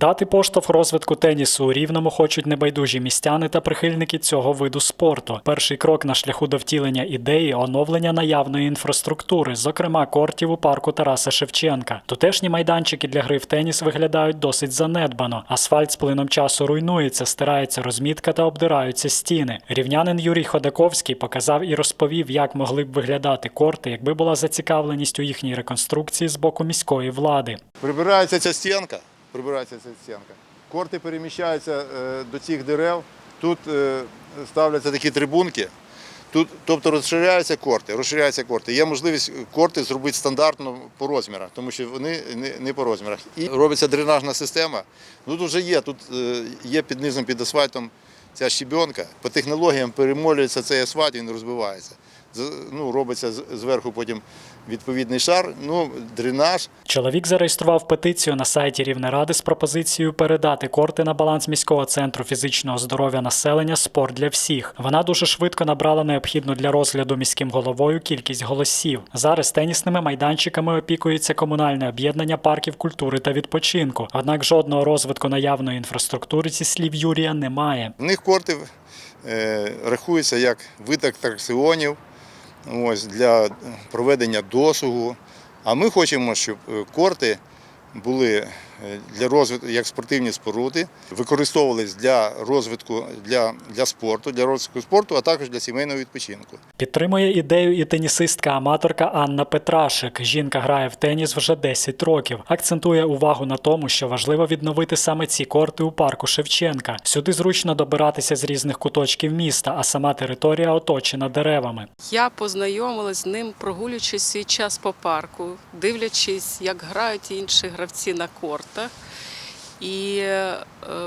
Дати поштовх розвитку тенісу у рівному хочуть небайдужі містяни та прихильники цього виду спорту. Перший крок на шляху до втілення ідеї оновлення наявної інфраструктури, зокрема кортів у парку Тараса Шевченка. Тутешні майданчики для гри в теніс виглядають досить занедбано. Асфальт з плином часу руйнується, стирається розмітка та обдираються стіни. Рівнянин Юрій Ходаковський показав і розповів, як могли б виглядати корти, якби була зацікавленість у їхній реконструкції з боку міської влади. Прибирається ця стінка, прибирається ця стінка. Корти переміщаються е, до цих дерев. Тут е, ставляться такі трибунки. Тут, тобто розширяються корти, розширяються корти. Є можливість корти зробити стандартно по розмірах, тому що вони не, по розмірах. І робиться дренажна система. Ну тут вже є, тут е, є під низом, під асфальтом ця щебенка. По технологіям перемолюється цей асфальт, він розбивається. Ну, робиться зверху потім відповідний шар, ну, дренаж. Чоловік зареєстрував петицію на сайті Рівнеради з пропозицією передати корти на баланс міського центру фізичного здоров'я населення Спорт для всіх. Вона дуже швидко набрала необхідну для розгляду міським головою кількість голосів. Зараз тенісними майданчиками опікується комунальне об'єднання парків культури та відпочинку. Однак жодного розвитку наявної інфраструктури зі слів Юрія немає. В них корти е, рахуються як вид атракціонів ось, для проведення досугу. А ми хочемо, щоб е, корти були для розвитку як спортивні споруди, використовувались для розвитку для, для спорту, для розвитку спорту, а також для сімейного відпочинку. Підтримує ідею і тенісистка-аматорка Анна Петрашик. Жінка грає в теніс вже 10 років. Акцентує увагу на тому, що важливо відновити саме ці корти у парку Шевченка. Сюди зручно добиратися з різних куточків міста, а сама територія оточена деревами. Я познайомилась з ним, прогулюючись свій час по парку, дивлячись, як грають інші гравці на кортах. І е,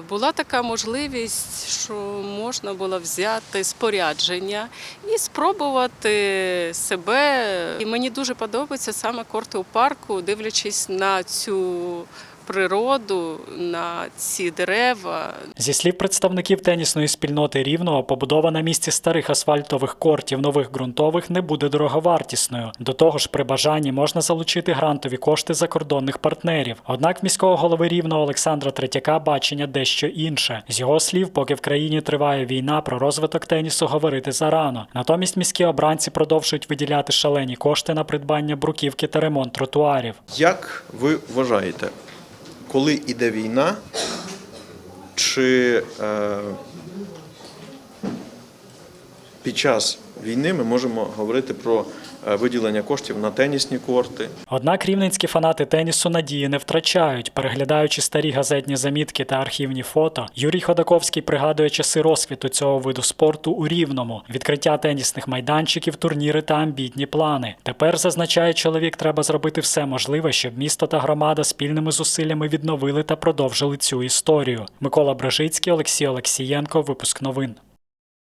була така можливість, що можна було взяти спорядження і спробувати себе. І мені дуже подобається саме корти у парку, дивлячись на цю природу, на ці дерева, Зі слів представників тенісної спільноти Рівного, побудова на місці старих асфальтових кортів нових ґрунтових не буде дороговартісною. До того ж, при бажанні можна залучити грантові кошти закордонних партнерів. Однак в міського голови Рівного Олександра Третяка бачення дещо інше. З його слів, поки в країні триває війна, про розвиток тенісу говорити зарано. Натомість міські обранці продовжують виділяти шалені кошти на придбання бруківки та ремонт тротуарів. Як ви вважаєте, коли йде війна, чи е, під час війни ми можемо говорити про е, виділення коштів на тенісні корти? Однак рівненські фанати тенісу надії не втрачають. Переглядаючи старі газетні замітки та архівні фото, Юрій Ходаковський пригадує часи розквіту цього виду спорту у Рівному, відкриття тенісних майданчиків, турніри та амбітні плани. Тепер зазначає чоловік, треба зробити все можливе, щоб місто та громада спільними зусиллями відновили та продовжили цю історію. Микола Брежицький, Олексій Олексієнко, випуск новин.